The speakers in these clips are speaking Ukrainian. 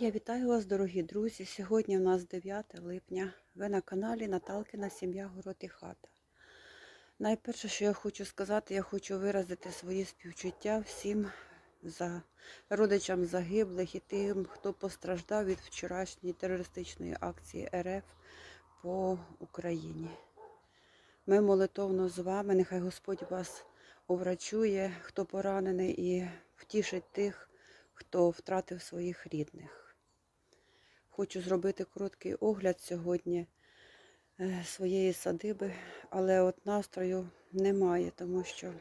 Я вітаю вас, дорогі друзі. Сьогодні у нас 9 липня. Ви на каналі Наталкина Сім'я Город і Хата. Найперше, що я хочу сказати, я хочу виразити свої співчуття всім за родичам загиблих і тим, хто постраждав від вчорашньої терористичної акції РФ по Україні. Ми молитовно з вами, нехай Господь вас оврачує, хто поранений, і втішить тих, хто втратив своїх рідних. Хочу зробити короткий огляд сьогодні е, своєї садиби, але от настрою немає, тому що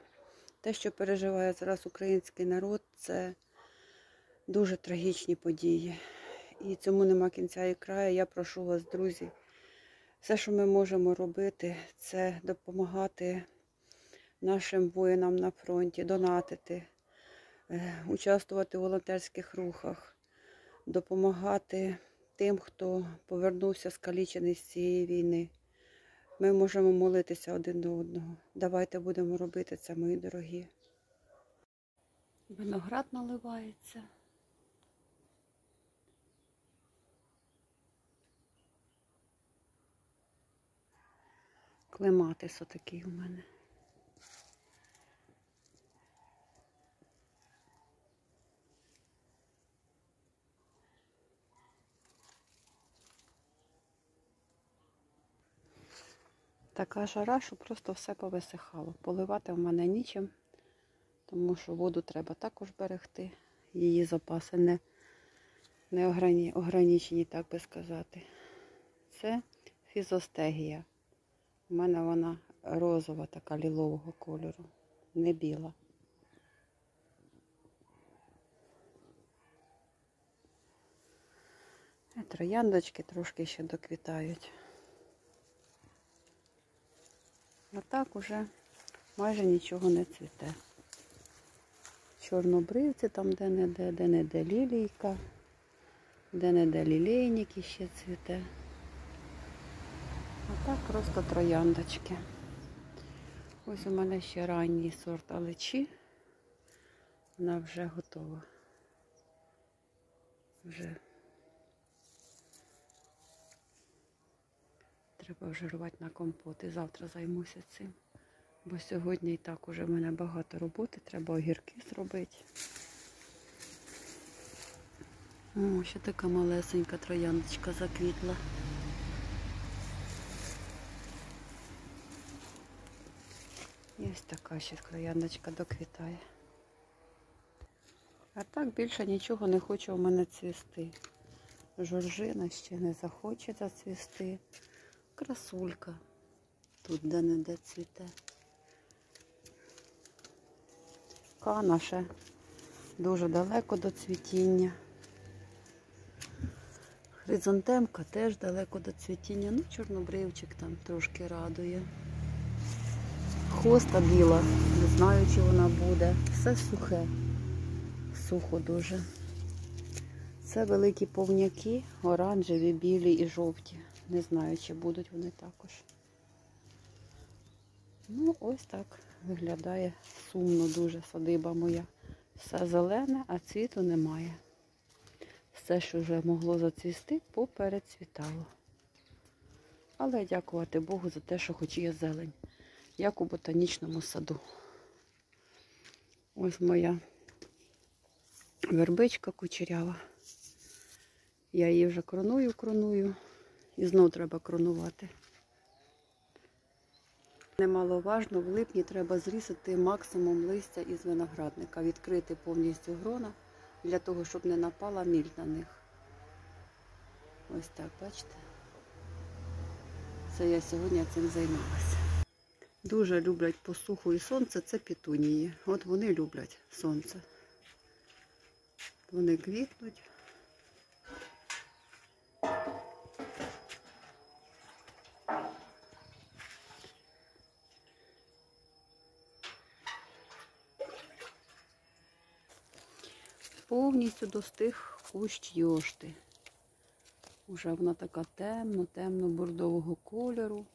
те, що переживає зараз український народ, це дуже трагічні події. І цьому нема кінця і краю. Я прошу вас, друзі, все, що ми можемо робити, це допомагати нашим воїнам на фронті, донатити, е, участвувати в волонтерських рухах, допомагати тим, хто повернувся скалічений з цієї війни. Ми можемо молитися один до одного. Давайте будемо робити це, мої дорогі. Виноград наливається. Клематис отакий у мене. Така жара, що просто все повисихало. Поливати в мене нічим, тому що воду треба також берегти. Її запаси не не ограні, ограничені, так би сказати. Це фізостегія. У мене вона розова, така лілового кольору, не біла. Трояндочки трошки ще доквітають. А так уже майже нічого не цвіте. Чорнобривці там де-не-де, де-не-де лілійка, де-не-де лілейник ще цвіте. А так просто трояндочки. Ось у мене ще ранній сорт алечі. Вона вже готова. Вже Треба вже рвати на компот і завтра займуся цим. Бо сьогодні і так уже в мене багато роботи, треба огірки зробити. О, ще така малесенька трояндочка заквітла. І ось така ще трояндочка доквітає. А так більше нічого не хоче у мене цвісти. Жоржина ще не захоче зацвісти. Красулька. Тут де-не-де цвіте. Кана ще дуже далеко до цвітіння. Хризантемка теж далеко до цвітіння. Ну, чорнобривчик там трошки радує. Хоста біла, не знаю, чи вона буде. Все сухе, сухо дуже. Це великі повняки, оранжеві, білі і жовті. Не знаю, чи будуть вони також. Ну, ось так виглядає сумно дуже садиба моя. Все зелене, а цвіту немає. Все, що вже могло зацвісти, поперецвітало. Але дякувати Богу за те, що хоч є зелень, як у ботанічному саду. Ось моя вербичка кучерява. Я її вже кроную, кроную. І знов треба кронувати. Немаловажно, в липні треба зрізати максимум листя із виноградника, відкрити повністю грона, для того, щоб не напала міль на них. Ось так, бачите? Це я сьогодні цим займалася. Дуже люблять посуху і сонце, це пітунії. От вони люблять сонце. Вони квітнуть. Повністю достиг кущ йошти. Уже вона така темно-темно-бордового кольору.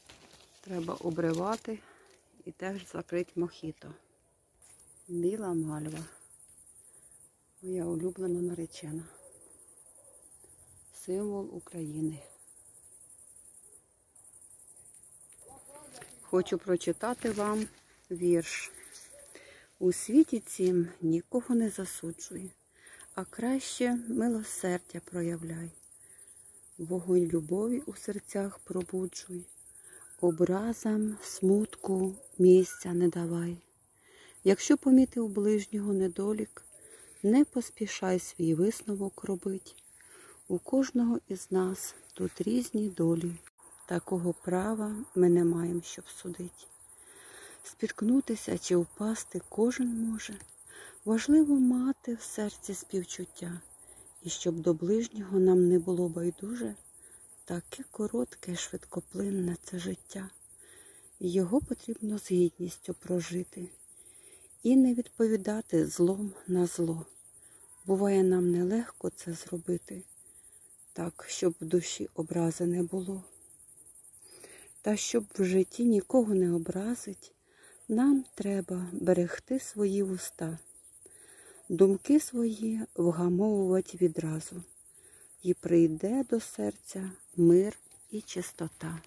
Треба обривати і теж закрити мохіто. Біла мальва. Моя улюблена наречена. символ України. Хочу прочитати вам вірш. У світі цім нікого не засуджуй, а краще милосердя проявляй. Вогонь любові у серцях пробуджуй, образам, смутку місця не давай. Якщо помітив ближнього недолік, не поспішай свій висновок робить. У кожного із нас тут різні долі. Такого права ми не маємо, щоб судити. Спіткнутися чи впасти кожен може. Важливо мати в серці співчуття, і щоб до ближнього нам не було байдуже, таке коротке, швидкоплинне це життя. Його потрібно з гідністю прожити і не відповідати злом на зло. Буває, нам нелегко це зробити, так, щоб в душі образи не було. Та щоб в житті нікого не образить, нам треба берегти свої вуста, думки свої вгамовувати відразу, і прийде до серця мир і чистота.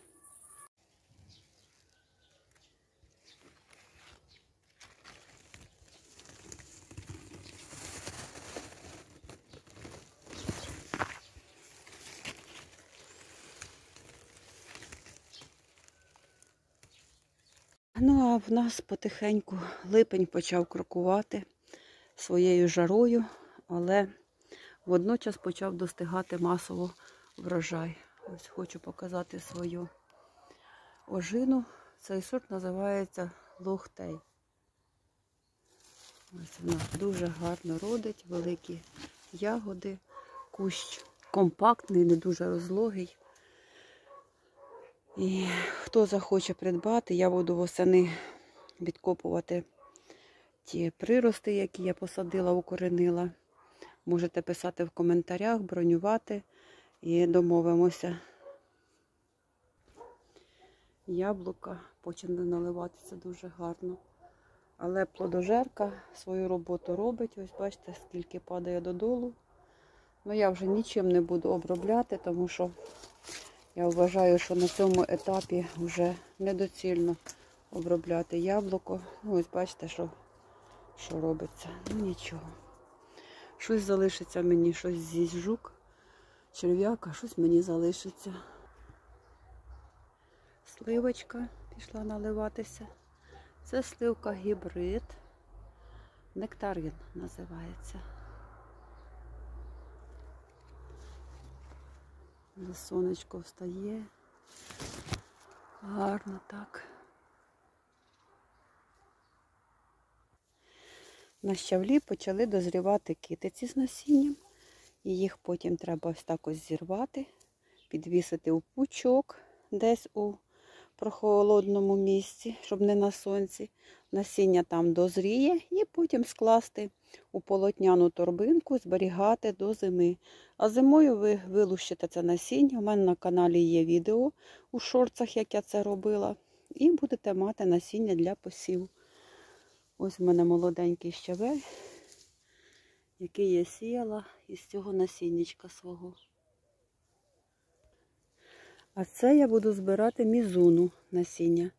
Ну, а в нас потихеньку липень почав крокувати своєю жарою, але водночас почав достигати масово врожай. Ось хочу показати свою ожину. Цей сорт називається лохтей. Ось вона дуже гарно родить, великі ягоди, кущ компактний, не дуже розлогий. І хто захоче придбати, я буду восени відкопувати ті прирости, які я посадила, укоренила. Можете писати в коментарях, бронювати і домовимося. Яблука почали наливатися дуже гарно. Але плодожерка свою роботу робить. Ось бачите, скільки падає додолу. Ну я вже нічим не буду обробляти, тому що я вважаю, що на цьому етапі вже недоцільно обробляти яблуко. Ну, ось бачите, що що робиться. Ну нічого. Щось залишиться мені, щось з'їсть жук, черв'яка, щось мені залишиться. Сливочка пішла наливатися. Це сливка гібрид. Нектарин називається. Сонечко встає. Гарно так. На щавлі почали дозрівати китиці з насінням. І їх потім треба ось так ось зірвати, підвісити у пучок десь у прохолодному місці, щоб не на сонці. Насіння там дозріє і потім скласти у полотняну торбинку, зберігати до зими. А зимою ви вилущите це насіння. У мене на каналі є відео у шорцах, як я це робила. І будете мати насіння для посіву. Ось в мене молоденький щавель, який я сіяла із цього насіннячка свого. А це я буду збирати мізуну насіння.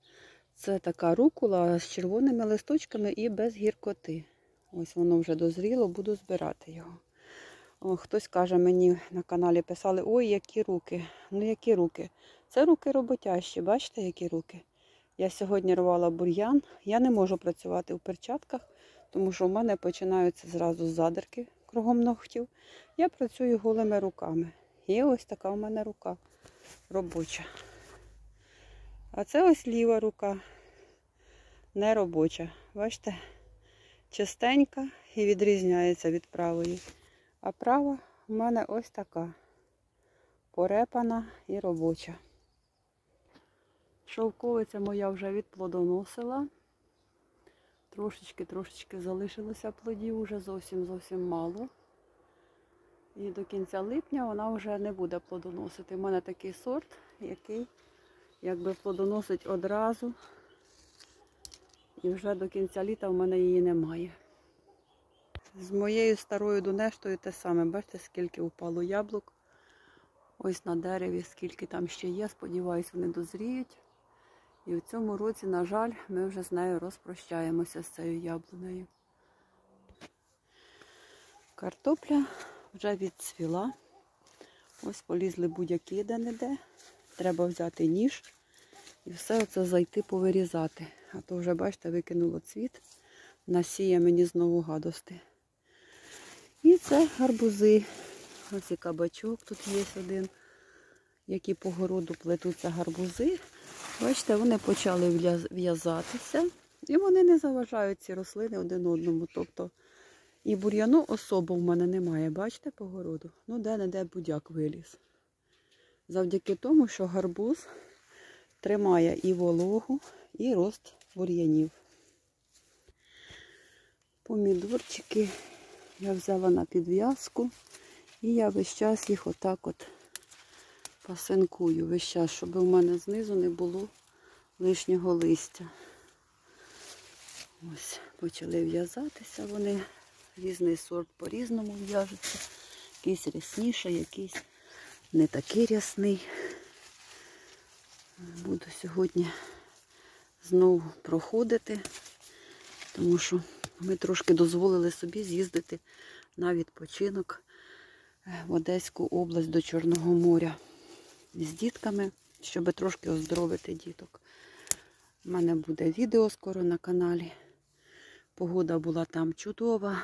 Це така рукула з червоними листочками і без гіркоти. Ось воно вже дозріло, буду збирати його. О, Хтось каже, мені на каналі писали, ой, які руки. Ну, які руки? Це руки роботящі, бачите, які руки? Я сьогодні рвала бур'ян. Я не можу працювати в перчатках, тому що в мене починаються зразу задерки кругом ногтів. Я працюю голими руками. І ось така в мене рука робоча. А це ось ліва рука, не робоча. Бачите? Чистенька і відрізняється від правої. А права в мене ось така порепана і робоча. Шовковиця моя вже відплодоносила. Трошечки-трошечки залишилося плодів, вже зовсім-зовсім мало. І до кінця липня вона вже не буде плодоносити. У мене такий сорт, який якби плодоносить одразу. І вже до кінця літа в мене її немає. З моєю старою донештою те саме, бачите, скільки упало яблук. ось на дереві, скільки там ще є. Сподіваюсь, вони дозріють. І в цьому році, на жаль, ми вже з нею розпрощаємося з цією яблунею. Картопля вже відцвіла. Ось полізли будь-які де-не-де. Треба взяти ніж і все це зайти повирізати. А то вже, бачите, викинуло цвіт, насіє мені знову гадости. І це гарбузи. Ось і кабачок тут є один, які по городу плетуться гарбузи. Бачите, вони почали в'язатися, і вони не заважають ці рослини один одному. Тобто і бур'яну особо в мене немає, бачите, по городу? Ну, де-не-де будяк виліз. Завдяки тому, що гарбуз тримає і вологу, і рост бур'янів. Помідорчики я взяла на підв'язку, і я весь час їх отак от пасинкую весь час, щоб у мене знизу не було лишнього листя. Ось, почали в'язатися вони. Різний сорт по-різному в'яжуться. Якийсь рясніше, якийсь не такий рясний. Буду сьогодні знову проходити, тому що ми трошки дозволили собі з'їздити на відпочинок в Одеську область до Чорного моря з дітками, щоб трошки оздоровити діток. У мене буде відео скоро на каналі. Погода була там чудова,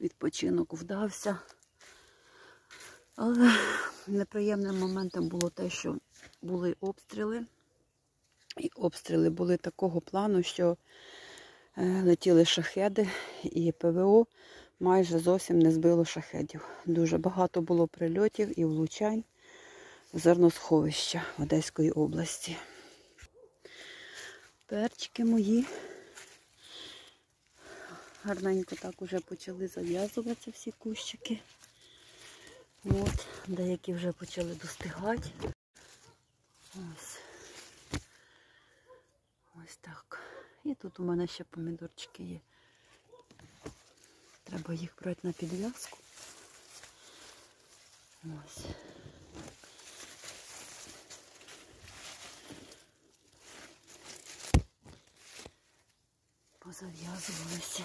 відпочинок вдався. Але неприємним моментом було те, що були обстріли. І обстріли були такого плану, що е, летіли шахеди і ПВО майже зовсім не збило шахедів. Дуже багато було прильотів і влучань зерносховища Одеської області. Перчики мої гарненько так уже почали зав'язуватися всі кущики. От, деякі вже почали достигати. Ось. Ось так. І тут у мене ще помідорчики є. Треба їх брати на підв'язку. Ось. Позав'язувалися.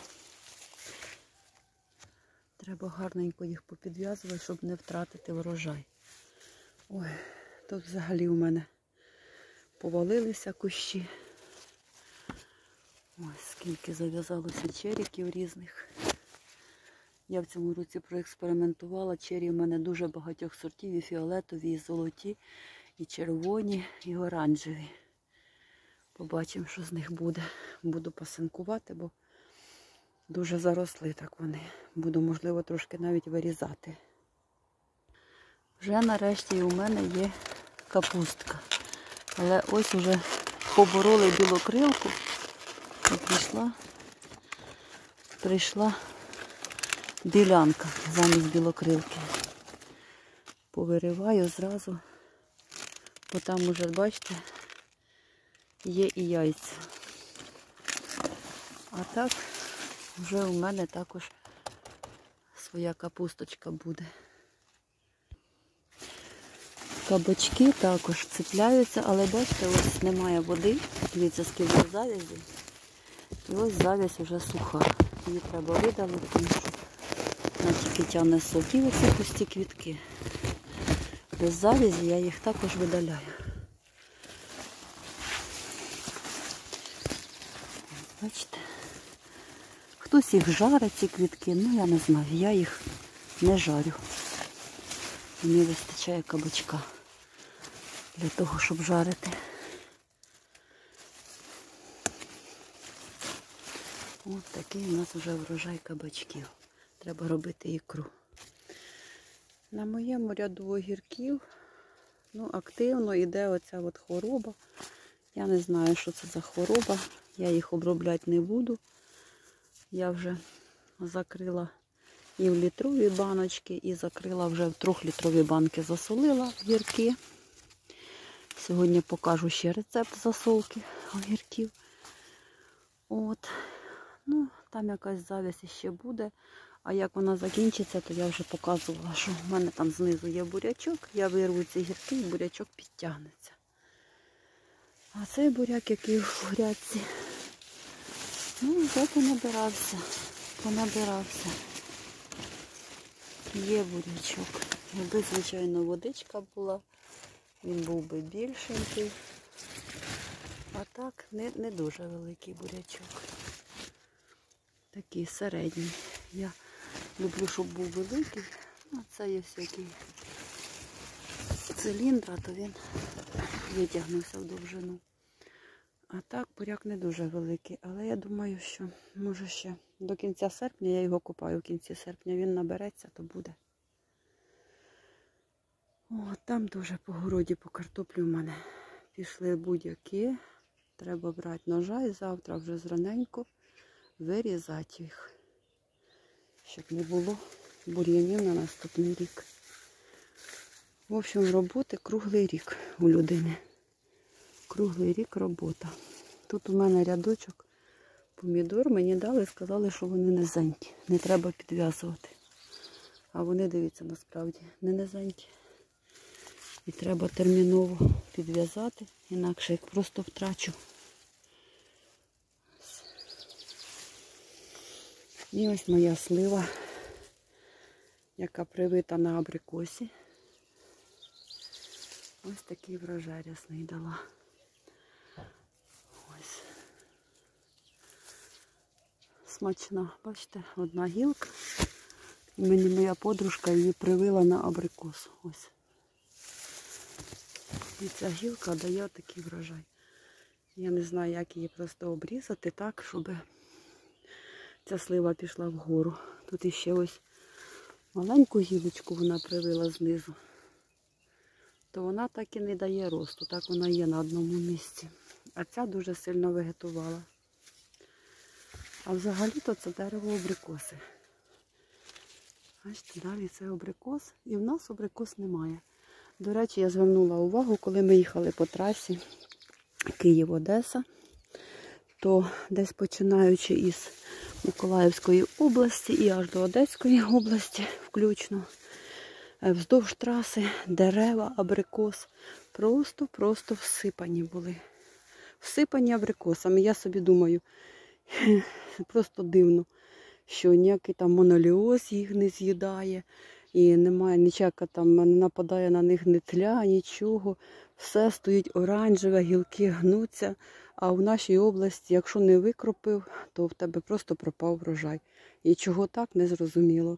Треба гарненько їх попідв'язувати, щоб не втратити врожай. Ой, тут взагалі у мене повалилися кущі. Ось скільки зав'язалося черіків різних. Я в цьому році проекспериментувала. Чері в мене дуже багатьох сортів, і фіолетові, і золоті, і червоні, і оранжеві. Побачимо, що з них буде. Буду пасинкувати, бо дуже заросли так вони. Буду, можливо, трошки навіть вирізати. Вже нарешті у мене є капустка. Але ось уже побороли білокрилку. І прийшла, прийшла ділянка замість білокрилки. Повириваю зразу, бо там уже, бачите, є і яйця. А так вже у мене також своя капусточка буде. Кабачки також цепляються, але бачите, ось немає води. Дивіться, скільки завязі. І ось завязь вже суха. Її треба видалити, тому що вона тільки тягне сок. І оці пусті квітки. Без завязі я їх також видаляю. Бачите? Хтось їх жарить, ці квітки, ну я не знаю, я їх не жарю. Мені вистачає кабачка для того, щоб жарити. Ось такий у нас вже врожай кабачків. Треба робити ікру. На моєму ряду огірків ну, активно йде оця от хвороба. Я не знаю, що це за хвороба. Я їх обробляти не буду. Я вже закрила і в літрові баночки, і закрила вже в трьохлітрові банки, засолила огірки. Сьогодні покажу ще рецепт засолки огірків. От. Ну, там якась завість ще буде, А як вона закінчиться, то я вже показувала, що в мене там знизу є бурячок. Я вирву ці гірки і бурячок підтягнеться. А цей буряк, який в грядці, ну, вже понабирався. Понабирався. Є бурячок. Якби, звичайно, водичка була, він був би більшенький. А так не, не дуже великий бурячок. Такий середній. Я люблю, щоб був великий. А це є всякий циліндр, то він витягнувся в довжину. А так буряк не дуже великий, але я думаю, що може ще до кінця серпня я його купаю в кінці серпня. Він набереться, то буде. О, там дуже по городі, по картоплі в мене пішли будь-які. Треба брати ножа і завтра вже зраненько вирізати їх, щоб не було бур'янів на наступний рік. В общем, роботи круглий рік у людини. Круглий рік робота. Тут у мене рядочок помідор мені дали, сказали, що вони низенькі. Не треба підв'язувати. А вони, дивіться, насправді не низенькі. І треба терміново підв'язати, інакше як просто втрачу. І ось моя слива, яка привита на абрикосі. Ось такий врожай рясний дала. Смачна, бачите, одна гілка. І мені моя подружка її привила на абрикосу. Ось. І ця гілка дає такий врожай. Я не знаю, як її просто обрізати так, щоб ця слива пішла вгору. Тут іще ось маленьку гілочку вона привила знизу. То вона так і не дає росту, так вона є на одному місці. А ця дуже сильно вегетувала. А взагалі-то це дерево абрикоси. Бачите, далі це абрикос. І в нас абрикос немає. До речі, я звернула увагу, коли ми їхали по трасі Київ-Одеса, то десь починаючи із Миколаївської області і аж до Одеської області включно, е, вздовж траси дерева, абрикос просто-просто всипані були. Всипані абрикосами. Я собі думаю, просто дивно, що ніякий там моноліоз їх не з'їдає. І немає ніяка там не нападає на них ні тля, нічого. Все стоїть оранжеве, гілки гнуться. А в нашій області, якщо не викропив, то в тебе просто пропав врожай. І чого так, не зрозуміло.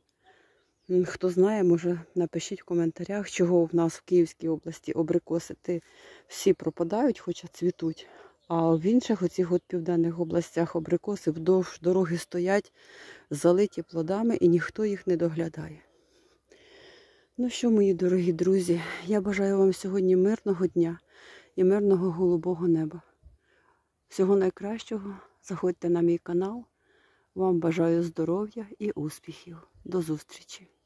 Хто знає, може напишіть в коментарях, чого в нас в Київській області абрикоси всі пропадають, хоча цвітуть. А в інших оцих от південних областях абрикоси вдовж дороги стоять, залиті плодами, і ніхто їх не доглядає. Ну що, мої дорогі друзі, я бажаю вам сьогодні мирного дня і мирного голубого неба. Всього найкращого. Заходьте на мій канал. Вам бажаю здоров'я і успіхів. До зустрічі!